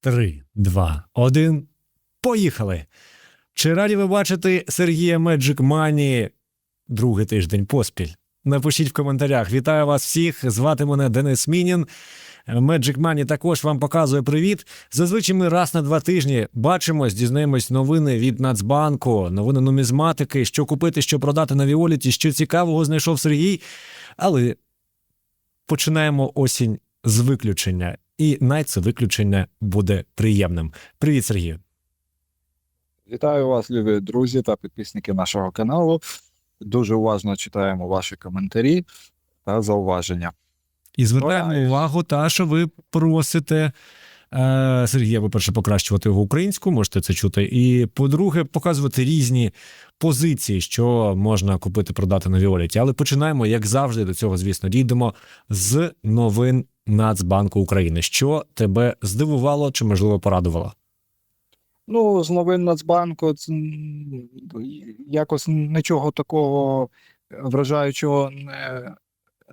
Три, два, один. Поїхали! Чи раді ви бачити Сергія Magic Money другий тиждень поспіль? Напишіть в коментарях. Вітаю вас всіх. Звати мене Денис Мінін. Magic Money також вам показує привіт. Зазвичай ми раз на два тижні бачимось, дізнаємось новини від Нацбанку, новини нумізматики, що купити, що продати на Віоліті, що цікавого знайшов Сергій. Але починаємо осінь з виключення, і навіть це виключення буде приємним. Привіт, Сергію. Вітаю вас, любі друзі та підписники нашого каналу. Дуже уважно читаємо ваші коментарі та зауваження. І звертаємо Ой. увагу, та що ви просите е, Сергія, по-перше, покращувати його українську, можете це чути. І по-друге, показувати різні позиції, що можна купити, продати на Віоліті. Але починаємо, як завжди, до цього, звісно, дійдемо з новин Нацбанку України. Що тебе здивувало чи, можливо, порадувало? Ну, з новин Нацбанку якось нічого такого вражаючого не,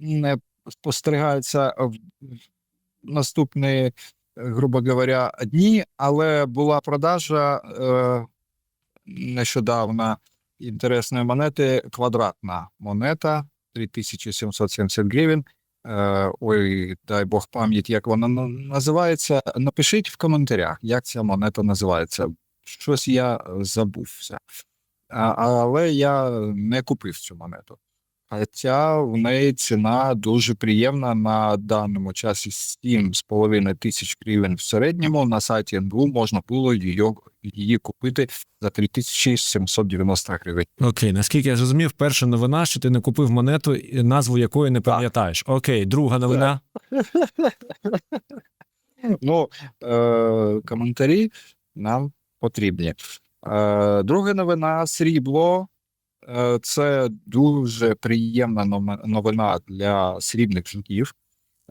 не спостерігається в наступні, грубо говоря, дні, але була продажа е, нещодавно інтересної монети, квадратна монета 3770 гривень. Е, ой, дай Бог пам'ять, як вона називається. Напишіть в коментарях, як ця монета називається. Щось я е, забувся. Але я не купив цю монету. Хоча в неї ціна дуже приємна на даному часі 7,5 тисяч гривень в середньому. На сайті НБУ можна було її, її купити за 3790 гривень. Окей, наскільки я зрозумів, перша новина, що ти не купив монету, назву якої не Так. пам'ятаєш. Окей, друга новина. Ну, е, коментарі нам потрібні. Е, друга новина срібло. Е, це дуже приємна новина для срібних жуків.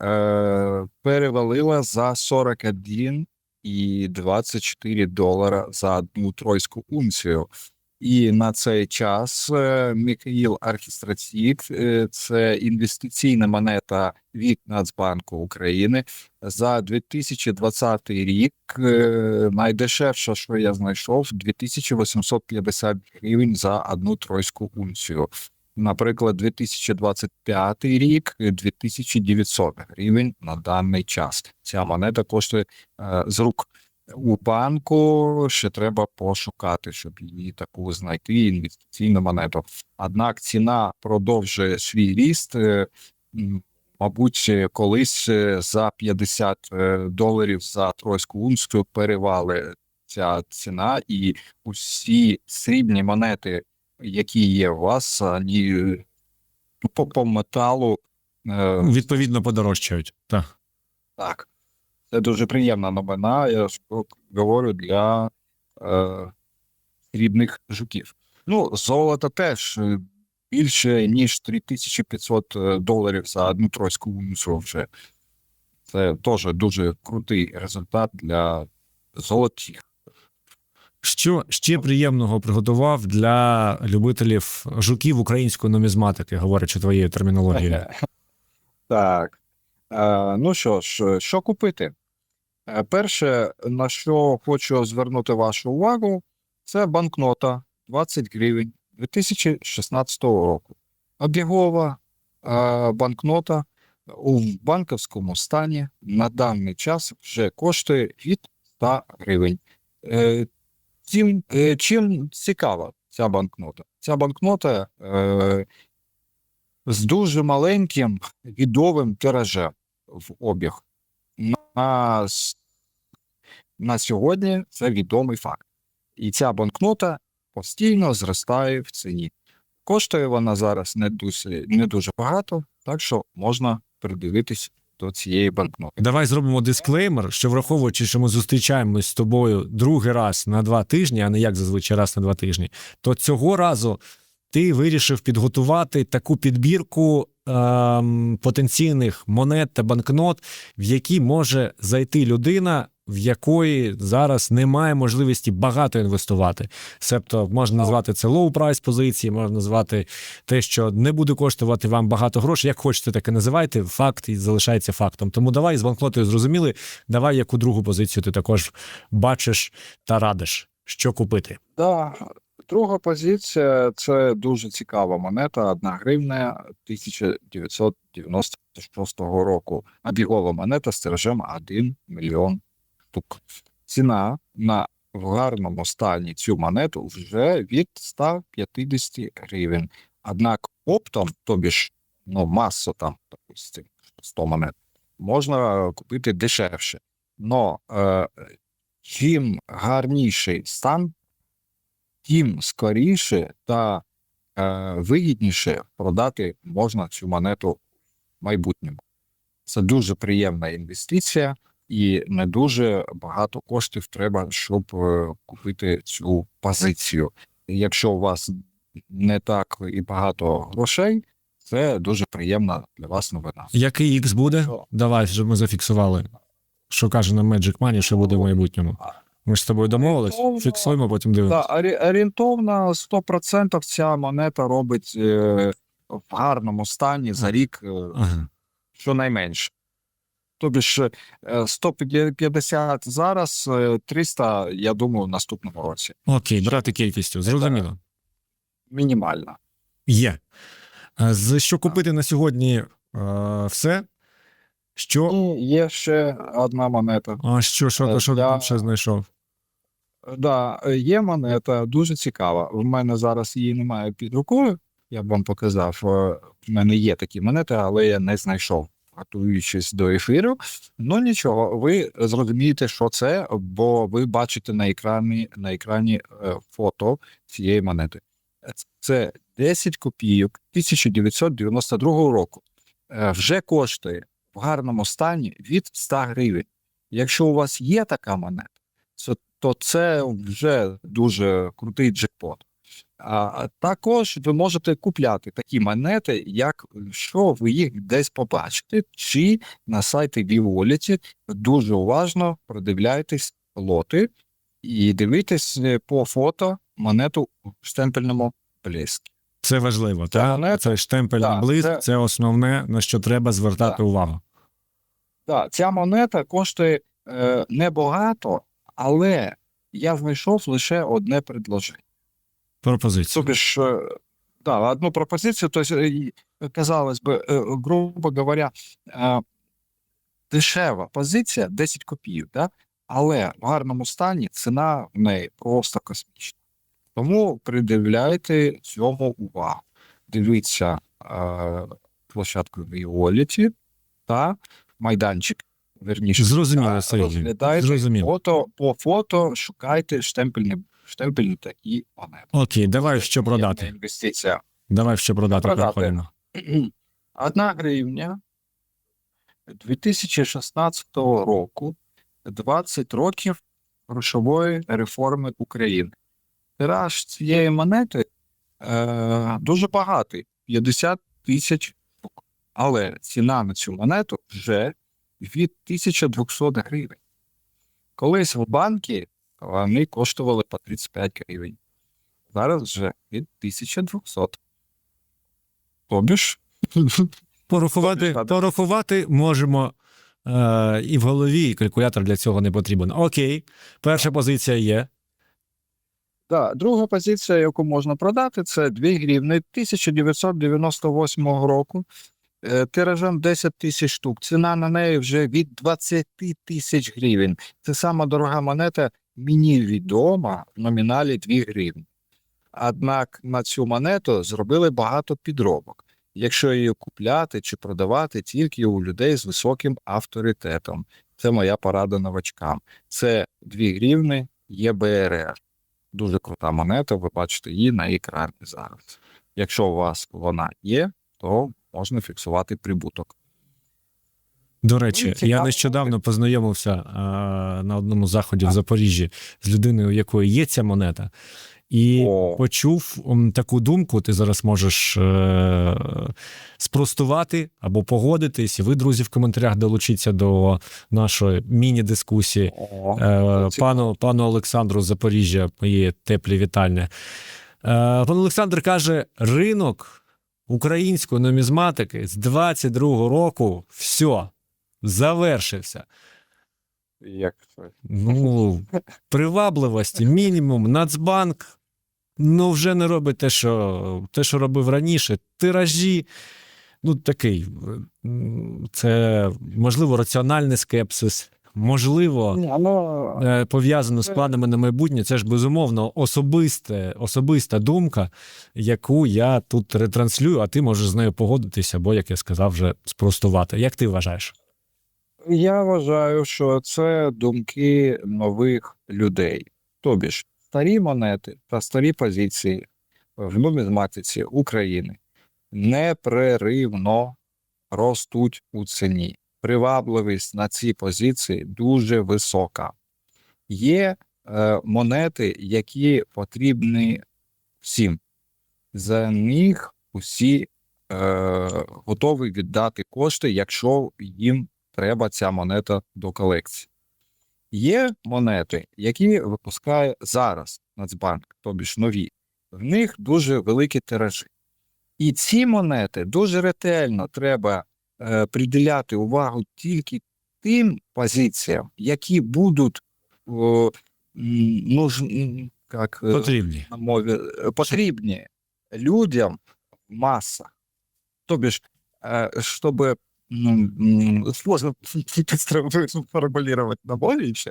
Е, перевалила за 41 і 24 долара за одну тройську унцію. І на цей час е, Михаїл е, це інвестиційна монета від Нацбанку України, за 2020 рік е, найдешевше, що я знайшов, 2850 гривень за одну тройську унцію. Наприклад, 2025 рік е, 2900 гривень на даний час. Ця монета коштує з рук. У банку ще треба пошукати, щоб її таку знайти інвестиційну монету. Однак ціна продовжує свій ріст. е, Мабуть, колись е, за 50 е, доларів за тройську унцію перевали ця ціна, і усі срібні монети, які є у вас, вони по, по металу Відповідно, подорожчають. Так. так. Це дуже приємна новина, я ж говорю, для е, срібних жуків. Ну, золото теж е, більше, ніж 3500 е, доларів за одну тройську унцію вже. Це теж дуже крутий результат для золотих. Що ще приємного приготував для любителів жуків української нумізматики, говорячи твоєю термінологією? Так. Е, ну що ж, що купити? Е, перше, на що хочу звернути вашу увагу, це банкнота 20 гривень 2016 року. Обігова е, банкнота у банківському стані на даний час вже коштує від 100 гривень. Е, Чим, е, чим цікава ця банкнота? Ця банкнота е, з дуже маленьким відовим тиражем в обіг. На, на сьогодні це відомий факт. І ця банкнота постійно зростає в ціні. Коштує вона зараз не дуже, не дуже багато, так що можна придивитись до цієї банкноти. Давай зробимо дисклеймер, що враховуючи, що ми зустрічаємось з тобою другий раз на два тижні, а не як зазвичай раз на два тижні, то цього разу ти вирішив підготувати таку підбірку потенційних монет та банкнот, в які може зайти людина, в якої зараз немає можливості багато інвестувати. Себто можна назвати це price позиції, можна назвати те, що не буде коштувати вам багато грошей. Як хочете, так і називайте. Факт і залишається фактом. Тому давай з банкнотою зрозуміли. Давай яку другу позицію ти також бачиш та радиш, що купити. Да. Друга позиція це дуже цікава монета, 1 гривня 1996 року. Обігова монета з тиражем 1 мільйон штук. Ціна на в гарному стані цю монету вже від 150 гривень. Однак оптом, тобі ж ну, масу там, допустим, 100 монет, можна купити дешевше. Но е, чим гарніший стан, тим скоріше та е, вигідніше продати можна цю монету в майбутньому. Це дуже приємна інвестиція, і не дуже багато коштів треба, щоб е, купити цю позицію. Якщо у вас не так і багато грошей, це дуже приємна для вас новина. Який X буде? Що? Давай, щоб ми зафіксували. Що каже нам Magic Money, що буде в майбутньому. Ми ж з тобою домовились, Орієнтовно- фіксуємо, потім дивимося. Орі- орієнтовно 100% ця монета робить е, в гарному стані за рік е, Ага. щонайменше. Тобі ж е, 150 зараз, е, 300, я думаю, в наступному році. Окей, брати кількістю, зрозуміло. Мінімально. Є. Е, З що купити на сьогодні е, все. Що. І є ще одна монета. А що, що, Е, що ти там ще знайшов? Да, є монета дуже цікава. В мене зараз її немає під рукою. Я б вам показав. Е, В мене є такі монети, але я не знайшов, готуючись до ефіру. Ну нічого, ви зрозумієте, що це, бо ви бачите на екрані, на екрані е, фото цієї монети. Це 10 копійок 1992 року. Е, Вже коштує в гарному стані від 100 гривень. Якщо у вас є така монета, то це вже дуже крутий джекпот. А також ви можете купляти такі монети, як що ви їх десь побачите, чи на сайті Vivolity дуже уважно продивляйтесь лоти і дивитесь по фото монету в штемпельному блиску. Це важливо, Це так? монета. Це штемпельний блиск, це- це основне, на що треба звертати Так. увагу. Так, ця монета коштує е, небагато, але я знайшов лише одне предложення. Пропозиція. Тобі ж, е, да, одну пропозицію, то есть, е, і, казалось би, е, грубо говоря, е, дешева позиція 10 копійок, да? але в гарному стані ціна в неї просто космічна. Тому придивляйте цьому увагу. Дивіться е, площадку Violet та майданчик. Верніше, Зрозуміло, та розглядайте Зрозуміло. фото, по фото шукайте штемпельні, штемпельні такі монети. Окей, давай що продати. Інвестиція. Давай що продати. Продати. Одна гривня 2016 року, 20 років грошової реформи України. Тираж цієї монети е, дуже багатий 50 тисяч. Але ціна на цю монету вже від 1200 гривень. Колись в банки вони коштували по 35 гривень. Зараз вже від 1200. Тобі ж Порахувати, порахувати можемо е, і в голові, і калькулятор для цього не потрібен. Окей, перша позиція є. Да, друга позиція, яку можна продати, це 2 гривни 1998 року. Е, Тиражем 10 тисяч штук. Ціна на неї вже від 20 тисяч гривень. Це сама дорога монета, мені відома в номіналі 2 гривні. Однак на цю монету зробили багато підробок. Якщо її купляти чи продавати тільки у людей з високим авторитетом. Це моя порада новачкам. Це 2 гривни ЄБРР дуже крута монета, ви бачите її на екрані зараз. Якщо у вас вона є, то можна фіксувати прибуток. До речі, Ну, я нещодавно познайомився е, на одному заході в Запоріжжі з людиною, у якої є ця монета. і О. почув м, таку думку. Ти зараз можеш е- спростувати або погодитись. І ви, друзі, в коментарях долучіться до нашої міні-дискусії. О, Е, пану, пану Олександру з Запоріжжя мої теплі вітання. Е, пан Олександр каже: ринок української нумізматики з 22-го року все, завершився. Як? Ну, привабливості, мінімум, Нацбанк. Ну, вже не робить те, що, те, що робив раніше. Тиражі. Ну, такий. Це, можливо, раціональний скепсис, можливо, ну, е, пов'язано з планами на майбутнє. Це ж безумовно особисте, особиста думка, яку я тут ретранслюю, а ти можеш з нею погодитися, або, як я сказав, вже спростувати. Як ти вважаєш? Я вважаю, що це думки нових людей. Тобі ж старі монети та старі позиції в нумізматиці України непреривно ростуть у ціні. Привабливість на ці позиції дуже висока. Є е, монети, які потрібні всім. За них усі е, готові віддати кошти, якщо їм треба ця монета до колекції. Є монети, які випускає зараз Нацбанк, тобі ж нові. В них дуже великі тиражі. І ці монети дуже ретельно треба приділяти увагу тільки тим позиціям, які будуть о, ну, м, як, е, Потрібні. мові е, потрібні людям маса. Тобі ж, е, щоб сложно формулировать на мові ще.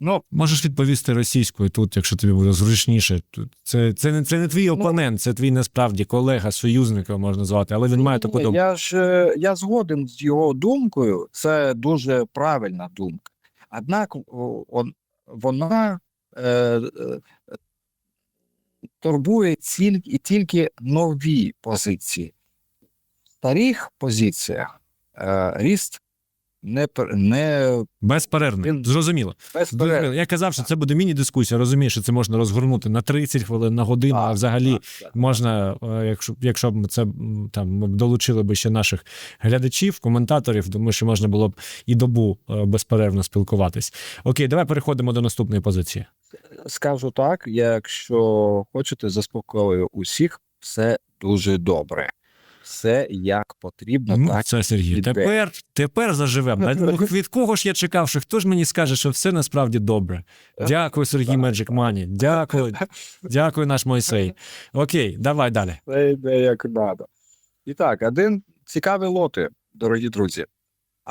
Ну, Можеш відповісти російською тут, якщо тобі буде зручніше. Це, це, не, це не твій опонент, це твій насправді колега, союзника можна звати, але він має таку думку. я ж е, я згоден з його думкою, це дуже правильна думка. Однак он, вона е, е, турбує тільки, тільки нові позиції. В старих позиціях е, ріст не, не Безперервно. Він- Зрозуміло. безперервний. Я казав, що це буде міні-дискусія. Розумієш, що це можна розгорнути на 30 хвилин, на годину, а взагалі так, так. можна, е, якщо, якщо б це там б долучили би ще наших глядачів, коментаторів, думаю, що можна було б і добу е, безперервно спілкуватись. Окей, давай переходимо до наступної позиції. Скажу так, якщо хочете, заспокою усіх, все дуже добре. Все як потрібно, Ну, так. це Сергій. Тепер, тепер заживемо. Ну, Від кого ж я чекав, що хто ж мені скаже, що все насправді добре? Дякую, Сергій Magic Money. Дякую. Дякую, наш Мойсей. Окей, давай далі. Це йде як надо. І так, один цікавий лоти, дорогі друзі.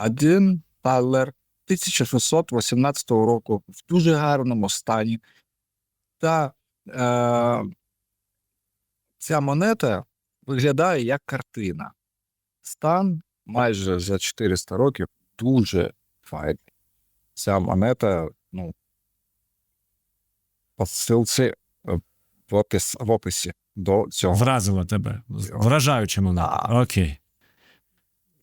Один талер 1618 року в дуже гарному стані. Та е, ця монета виглядає як картина. Стан майже за 400 років дуже файний. Ця монета, ну, по ссылці е, в, опис, в описі до цього. Вразила тебе. Вражаюча монета. Так. Окей.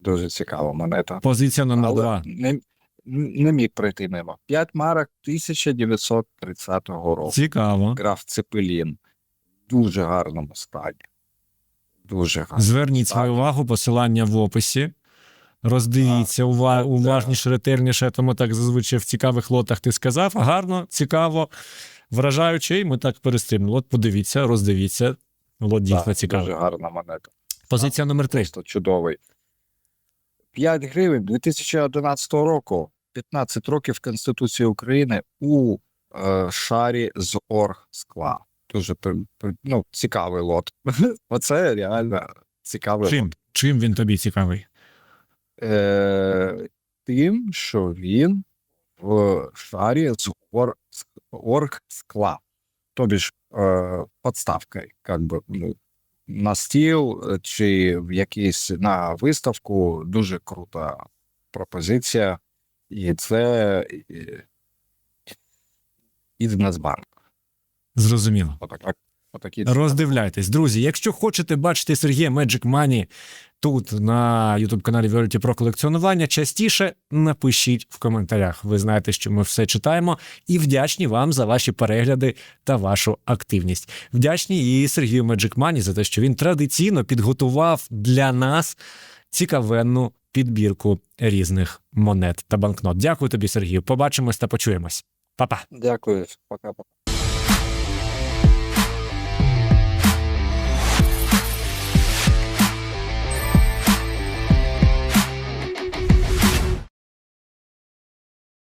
Дуже цікава монета. Позиція номер Але два. не, не міг пройти мимо. 5 марок 1930 року. Цікаво. Граф Цепелін. Дуже гарному стані. Дуже гарно. Зверніть свою увагу, посилання в описі. Роздивіться ува- уважніше, ретельніше, тому так зазвичай в цікавих лотах ти сказав. Гарно, цікаво, вражаюче, і ми так перестрибнули. От подивіться, роздивіться. Лот дійсно цікавий. Дуже гарна монета. Позиція номер три. Просто чудовий. 5 гривень 2011 року. 15 років Конституції України у е, шарі з оргскла. Дуже ну, цікавий лот. Оце реально цікавий Чим? Чим він тобі цікавий? е, тим, що він в шарі з ор, з оргскла. Тобі ж е, подставкою, як би, ну, на стіл е, чи в якийсь на виставку дуже крута пропозиція. І це е, із Нацбанк. Зрозуміло. Роздивляйтесь, друзі. Якщо хочете бачити Сергія Magic Money тут на youtube каналі Violet про колекціонування, частіше напишіть в коментарях. Ви знаєте, що ми все читаємо, і вдячні вам за ваші перегляди та вашу активність. Вдячні і Сергію Magic Money за те, що він традиційно підготував для нас цікавенну підбірку різних монет та банкнот. Дякую тобі, Сергію. Побачимось та почуємось. Па-па. Дякую, пока-пока.